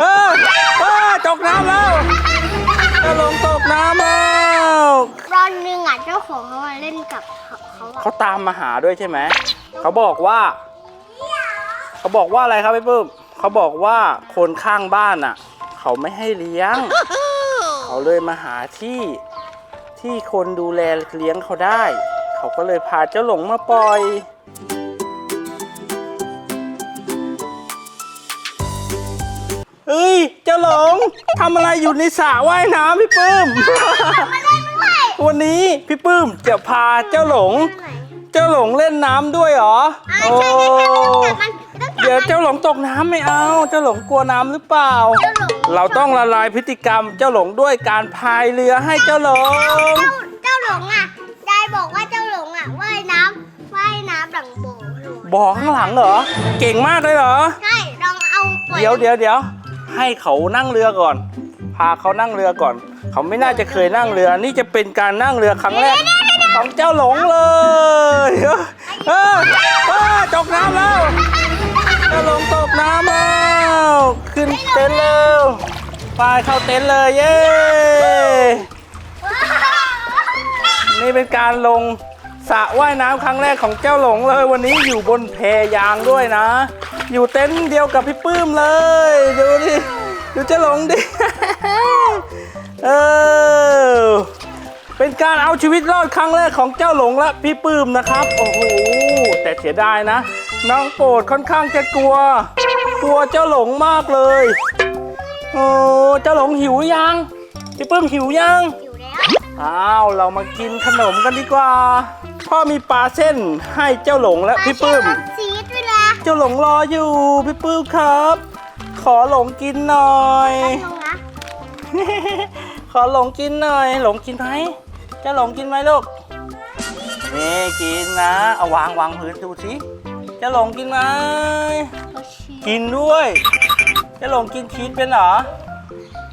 เออเออตกน้ำแล้วเจ้าหลงตกน้ำแล้วตอนหนึงอะเจ้าของเขามาเล่นกับเขาเขาอะเขาตามมาหาด้วยใช่ไหมเขาบอกว่า เขาบอกว่าอะไรครับพี่ปื้มเขาบอกว่าคนข้างบ้านอะ เขาไม่ให้เลี้ยง เขาเลยมาหาที่ที่คนดูแลเลี้ยงเขาได้ เขาก็เลยพาเจ้าหลงมาปล่อย หลงทำอะไรอยู่ในสระว่ายน้ำพี่ปื้มมาเล่นด้วยวันนี้พี่ปื้มจะพาเจ้าหลงไหนเจ้าหลงเล่นน้ำด้วยเหรออ่าใช่ใช่ใช่ต้องจับมันต้องจับเดี๋ยวมันเจ้าหลงตกน้ำไม่เอา เจ้าหลงกลัวน้ำหรือเปล่าเจ้าหลงเราต้องละลายพฤติกรรมเจ้าหลงด้วยการพายเรือให้เจ้าหลง เจ้าเจ้าหลงอะยายบอกว่าเจ้าหลงอะว่ายน้ำว่ายน้ำหลังโบหลงบอกข้างหลังเหรอ เก่งมากเลยเหรอ ใช่ลองเอาปล่อยเดี๋ยวเดี๋ยวเดี๋ยว ให้เขานั่งเรือก่อน พาเขานั่งเรือก่อน เขาไม่น่าจะเคยนั่งเรือ นี่จะเป็นการนั่งเรือครั้งแรกของเจ้าหลงเลยเออเออเออตกน้ำแล้วเจ้าหลงตกน้ำแล้วขึ้นเต็นท์เร็วไปเข้าเต็นท์เลยเย้นี่เป็นการลง สระว่ายน้ำครั้งแรกของเจ้าหลงเลยวันนี้อยู่บนแพยางด้วยนะ อยู่เต็นท์เดียวกับพี่ปื้มเลย ดูดิดูเจ้าหลงดิเออเป็นการเอาชีวิตรอดครั้งแรกของเจ้าหลงและพี่ปื้มนะครับโอ้โหแต่เสียดายนะ น้องโปรดค่อนข้างจะกลัว กลัวเจ้าหลงมากเลยโอ้เจ้าหลงหิวยังพี่ปื้มหิวยังอยู่แล้วอ้าว เรามากินขนมกันดีกว่า พ่อมีปลาเส้นให้เจ้าหลงและพี่ปื้มเอาชีสด้วยนะเจ้าหลงรออยู่พี่ปื้มครับ ขอหลงกินหน่อย ล งนะขอหลงกินหน่อย หลงกินไหมเจ้าหลงกินไหมลูกนี่กินนะ เอาวางวางพื้นดูสิเจ้าหลงกินไหมเอาชีสกินด้วย เจ้าหลงกินชีสเป็นเหรอ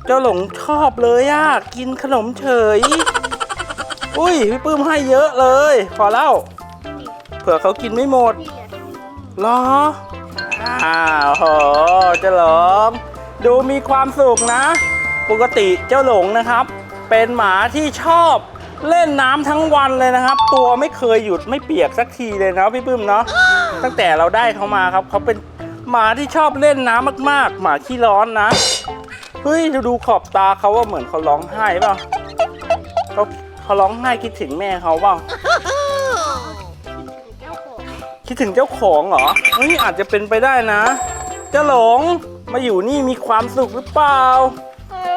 เจ้าหลงชอบเลยอะกินขนมเฉย อุ้ยพี่ปื้มให้เยอะเลย พอแล้วเผื่อเขากินไม่หมดนี่เหลือตรงนี้เหรออ้าวโหเจ้าหลงดูมีความสุขนะ ปกติเจ้าหลงนะครับ เป็นหมาที่ชอบเล่นน้ำทั้งวันเลยนะครับ ตัวไม่เคยหยุดไม่เปียกสักทีเลยนะพี่ปื้มเนาะตั้งแต่เราได้เขามาครับเขาเป็นหมาที่ชอบเล่นน้ำมาก ๆ หมาขี้ร้อนนะเฮ้ยดูดูขอบตาเขาว่าเหมือนเขาร้องไห้เปล่าเขา เขาร้องไห้คิดถึงแม่เขาเปล่าเจ้าของคิดถึงเจ้าของเหรอเฮ้ยอาจจะเป็นไปได้นะเจ้าหลงมาอยู่นี่มีความสุขหรือเปล่า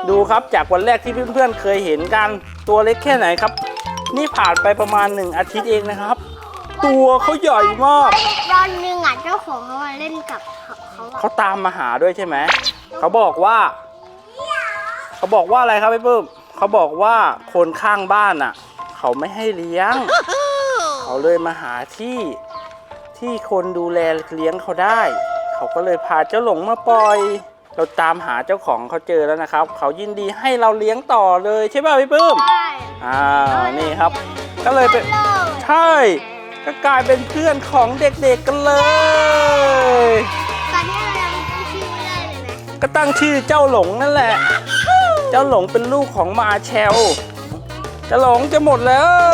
ดูครับจากวันแรกที่เพื่อนๆเคยเห็นกันตัวเล็กแค่ไหนครับ นี่ผ่านไปประมาณหนึ่งอาทิตย์เองนะครับ ตัวเขาใหญ่มากตอนหนึงอะเจ้าของเขามาเล่นกับเขาเขาอะเขาตามมาหาด้วยใช่ไหมเขาบอกว่า เขาบอกว่าอะไรครับพี่ปื้ม เขาบอกว่าคนข้างบ้านอะ เขาไม่ให้เลี้ยง เขาเลยมาหาที่ที่คนดูแลเลี้ยงเขาได้ เขาก็เลยพาเจ้าหลงมาปล่อย เราตามหาเจ้าของเขาเจอแล้วนะครับ เขายินดีให้เราเลี้ยงต่อเลยใช่ป่ะพี่ปื้มใช่อ่า นี่ครับ ก็เลยเป็นเลยใช่ ก็กลายเป็นเพื่อนของเด็กๆกันเลย ตอนนี้เรายังตั้งชื่อไม่ได้เลยนะ ก็ตั้งชื่อเจ้าหลงนั่นแหละ เจ้าหลงเป็นลูกของมาแชลเจ้าหลงจะหมดแล้ว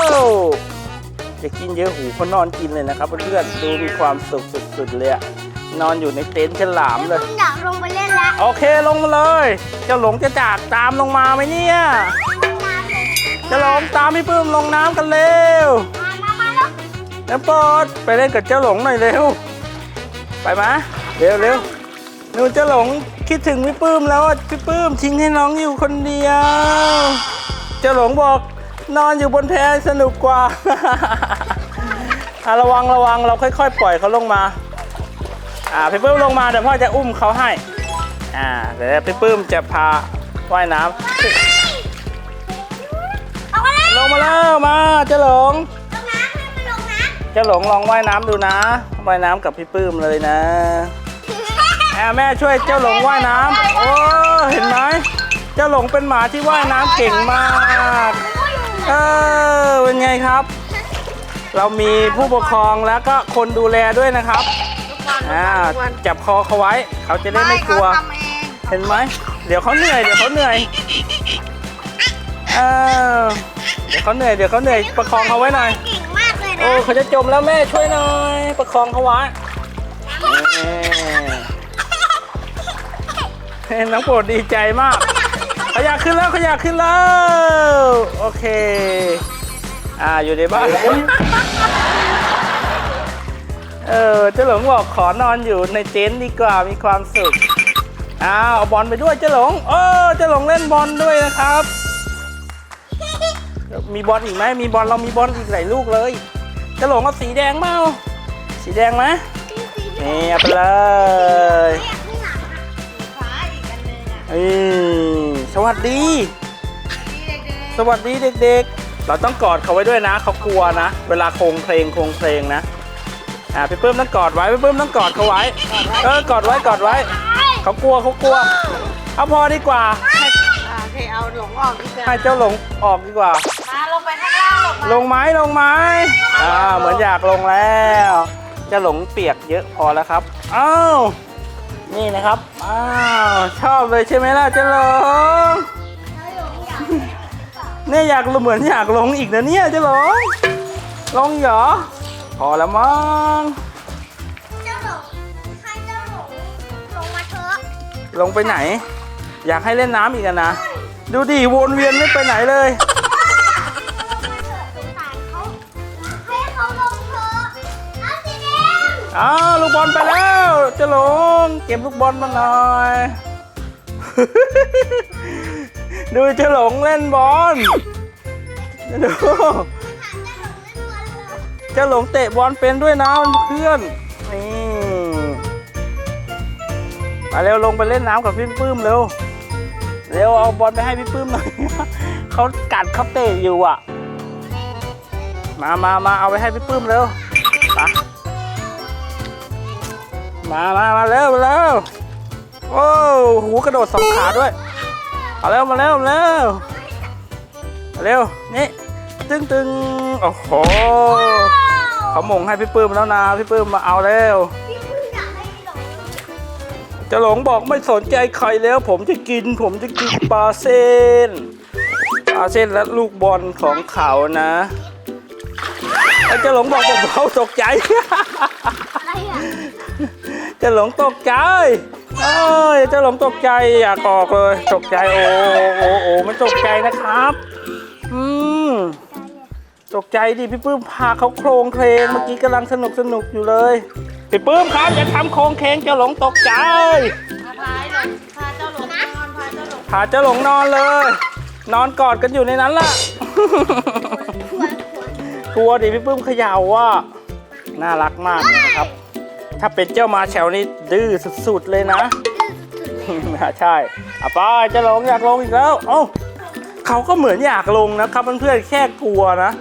จะกินเยอะหูเขานอนกินเลยนะครับเพื่อนๆดูมีความสุขสุดๆเลยอะนอนอยู่ในเต็นท์ฉลามเลยคุณอยากลงไปเล่นแล้วโอเคลงมาเลย เจ้าหลงจะจากตามลงมาไหมเนี่ยเจ้าหลงตามพี่ปื้มลงน้ำกันเร็วมามามาแล้วน้ำปอดไปเล่นกับเจ้าหลงหน่อยเร็ว ไปมะเร็วเร็ว หนูเจ้าหลงคิดถึงพี่ปื้มแล้วอะพี่ปื้มทิ้งให้น้องอยู่คนเดียวเจ้าหลงบอกนอนอยู่บนแพสนุกกว่าอะระวังระวังเราค่อยๆ ปล่อยเขาลงมา อ่าพี่ปื้มลงมาเดี๋ยวพ่อจะอุ้มเขาให้ อ่าเดี๋ยวพี่ปื้มจะพาว่ายน้ำเอามาแล้วลงมาแล้วมาเจ้าหลงลงน้ำให้มันลงน้เจ้าหลงลองว่ายน้ำดูนะ ว่ายน้ำกับพี่ปื้มเลยนะำแอแม่ช่วยเจ้าหลงว่ายน้ำโอ้เห็นไหมเจ้าหลงเป็นหมาที่ว่ายน้ำเก่งมากเออเป็นไงครับ เรามีผู้ปกครองแล้วก็คนดูแลด้วยนะครับอ่าจับคอเขาไว้ เขาจะได้ไม่กลัวทำเองเห็นไหมเดี๋ยวเขาเหนื่อยเดี๋ยวเขาเหนื่อยอ้าวเดี๋ยวเขาเหนื่อยเดี๋ยวเขาเหนื่อยประคองเขาไว้หน่อยเก่งมากเลยโอ้นะเขาจะจมแล้วแม่ช่วยหน่อย ประคองเขาไว้ เฮ้น้องโปรดดีใจมากเขาอยากขึ้นแล้วเขาอยากขึ้นแล้ว โอเค อ่าอยู่ในบ้าน เออเจ้าหลงบอกขอนอนอยู่ในเต็นท์ดีกว่ามีความสุขอ้าวเอาบอลไปด้วยเจ้าหลงเออเจ้าหลงเล่นบอลด้วยนะครับ มีบอลอีกไหมมีบอลเรามีบอลอีกหลายลูกเลยเจ้าหลงเอาสีแดงเมาสีแดงไหมนี่เอาไปเลยฟ้าอีก อันนึงอะอืมสวัสดี สวัสดีเด็กๆ เราต้องกอดเขาไว้ด้วยนะ เขากลัวนะ เวลาโครงเพลงโครงเพลงนะ อ่าพี่ปื้มต้องกอดไว้พี่ปื้มต้องกอดเขาไว้ เออกอดไว้กอดไว้ เขากลัวเขากลัว เอาพอดีกว่าให้อ่าโอเคเอาหลงออกดีกว่าให้เจ้าหลงออกดีกว่า มาลงไปข้างล่างลงมาลงไม้ลงไม้อ่าเหมือนอยากลงแล้วเจะหลงเปียกเยอะพอแล้วครับ อ้าว นี่นะครับ อ้าว ชอบเลยใช่ไหมล่ะเจะหลงเนี่ยอยากลงเหมือนอยากลงอีกนะเนี่ยเจะหลงลงเหรอ พอแล้วมั้งเจ้าหลงให้เจ้าหลงลงมาเถอะลงไปไหน อยากให้เล่นน้ำอีกอะนะ ดูดิวนเวียนไม่ไปไหนเลย อ้าวลูกบอลไปแล้วเจะหลงเก็บลูกบอลมาหน่อย ดูจะหลงเล่นบอลดูหาเจ้าหลงเล่นบอลเจะหลงเตะบอลเป็นด้วยนะเพื่อนนี่มาเร็วลงไปเล่นน้ำกับพี่ปื้มเร็วเร็วเอาบอลไปให้พี่ปื้มหน่อยเขากัดเขาเตะอยู่อะ มามามาเอาไปให้พี่ปื้มเร็ว มามามาเร็วมาเร็วโอ้หูกระโดดสองขาด้วย มาเร็วมาเร็วมาเร็วมาเร็วนี่ตึงตึงโอ้โหเขาหมงให้พี่ปื้มแล้วนะพี่ปื้มมาเอาเร็วพี่เพิ่งอยากให้หลงเจะหลงบอกไม่สนใจใครแล้ว ผมจะกิน ผมจะกินปลาเส้นปลาเส้นและลูกบอลของเขานะไอ้เจะหลงบอกผมเขาตกใจอะไรอะเจะหลงตกใจเอ้ยเจะหลงตกใจอยากออกเลย ตกใจโอ้โอ้โอ้ไม่ตกใจนะครับ อืมตกใจดิพี่ปื้มพาเขาโครงเคลงเมื่อกี้กำลังสนุกสนุกอยู่เลยพี่ปื้มครับอย่าทำโครงเคลงเจะหลงตกใจมาพายหลงพาเจ้าหลงนอนพาเจ้าหลงพาเจะหลงนอนเลย นอนกอดกันอยู่ในนั้นล่ะควรควรกลัวดิพี่ปื้มเขย่าว่า น่ารักมากนะครับ ถ้าเป็นเจ้ามาแชวนี่ดื้อสุดๆเลยนะใช่อาป้าเจะลงอยากลงอีกแล้วเอ้าเขาก็เหมือนอยากลงนะครับเพื่อนๆแค่กลัวนะ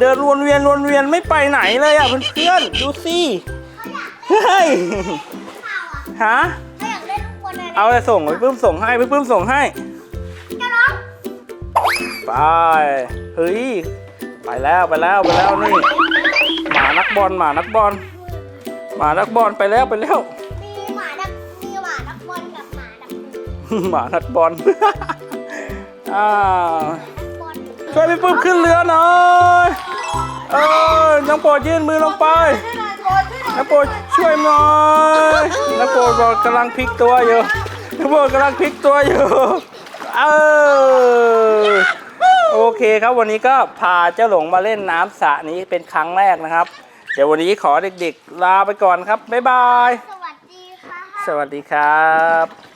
เดินวนเวียนวนเวียนไม่ไปไหนเลยอะเพื่อนๆดูสิเฮ้ยข่าวอะฮะถ้าอยากเล่นลูกบอลอะไรเอาไปส่งพี่ปื้มส่งให้พี่ปื้มส่งให้จะร้องไปเฮ้ยไปแล้วไปแล้วไปแล้วนี่หมานักบอลหมานักบอล หมานักบอลไปแล้วไปแล้ว มีหมาดักมีหมาดักบอลกับหมาดักบอลหมานักบอลอ่าดักบอลช่วยพี่ปื้มขึ้นเรือหน่อยเออน้องโปรดยื่นมือลงไป น้องโปรดช่วยหน่อยน้องโปรดบอกกำลังพลิกตัวอยู่น้องโปรดกำลังพลิกตัวอยู่เออโอเคครับวันนี้ก็พาเจ้าหลงมาเล่นน้ำสระนี้เป็นครั้งแรกนะครับ เดี๋ยววันนี้ขอเด็กๆ ลาไปก่อนครับ บ๊ายบาย สวัสดีค่ะ สวัสดีครับ